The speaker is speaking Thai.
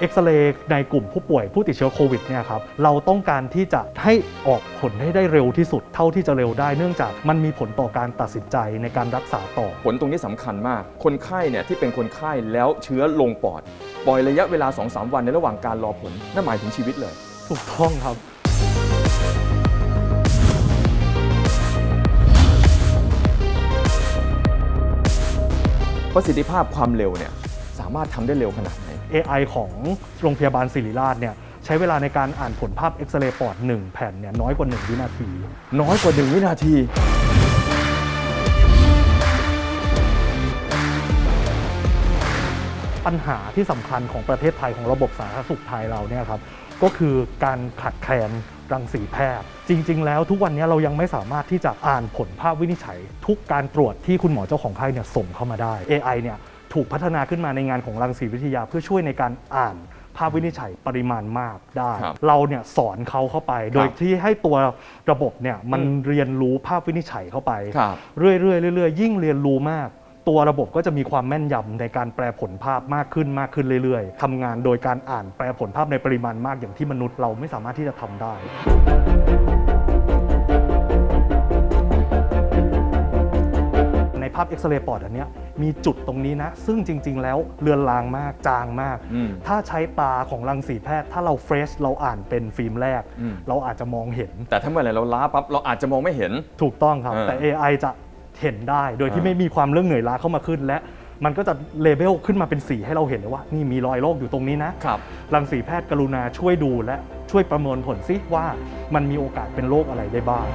เอ็กซเรย์ในกลุ่มผู้ป่วยผู้ติดเชื้อโควิดเนี่ยครับเราต้องการที่จะให้ออกผลให้ได้เร็วที่สุดเท่าที่จะเร็วได้เนื่องจากมันมีผลต่อการตัดสินใจในการรักษาต่อ ผลตรงนี้สำคัญมาก คนไข้เนี่ยที่เป็นคนไข้แล้วเชื้อลงปอด ปล่อยระยะเวลา 2-3 วันในระหว่างการรอผล นั่นหมายถึงชีวิตเลย ถูกต้องครับ ประสิทธิภาพความเร็วเนี่ยสามารถทำได้เร็วขนาดไหน AI ของโรงพยาบาลศิริราชเนี่ยใช้เวลาในการอ่านผลภาพเอ็กซเรย์ปอด 1 แผ่นเนี่ยน้อยกว่า 1 วินาที น้อยกว่า 1 วินาที ปัญหาที่สำคัญของประเทศไทยของระบบสาธารณสุขไทยเราเนี่ยครับก็คือการขาดแคลนรังสีแพทย์ จริง ๆ แล้วทุกวันนี้เรายังไม่สามารถที่จะอ่านผลภาพวินิจฉัย ทุกการตรวจที่คุณหมอเจ้าของไข้เนี่ยส่งเข้ามาได้ AI เนี่ย ถูกพัฒนาขึ้นมาในงานของรังสีวิทยา เพื่อช่วยในการอ่านภาพวินิจฉัยปริมาณมากได้ ครับเราเนี่ยสอนเขาเข้าไป โดยที่ให้ตัวระบบเนี่ยมันอืมเรียนรู้ภาพวินิจฉัยเข้าไป ครับ เรื่อยๆเรื่อยๆยิ่งเรียนรู้มาก ตัวระบบก็จะมีความแม่นยำในการแปลผลภาพมากขึ้นมากขึ้นเรื่อยๆทำงานโดยการอ่านแปลผลภาพในปริมาณมากอย่างที่มนุษย์เราไม่สามารถที่จะทำได้ ในภาพเอ็กซเรย์ปอดอันเนี้ย มีจุดตรงนี้นะ ซึ่งจริง ๆ แล้วเลือนลางมากจางมาก อืม ถ้าใช้ตาของรังสีแพทย์ ถ้าเราเฟรชเราอ่านเป็นฟิล์มแรก อืม เราอาจจะมองเห็น แต่ถ้าเมื่อไหร่เราล้าปั๊บเราอาจจะมองไม่เห็น ถูกต้องครับ เออแต่ AI จะเห็นได้โดยที่เออ ไม่มีความเรื่องเหนื่อยล้าเข้ามาขึ้น และมันก็จะเลเบลขึ้นมาเป็นสีให้เราเห็นเลยว่า นี่มีรอยโรคอยู่ตรงนี้นะครับ รังสีแพทย์กรุณาช่วยดูและช่วยประเมินผลซิว่ามันมีโอกาสเป็นโรคอะไรได้บ้าง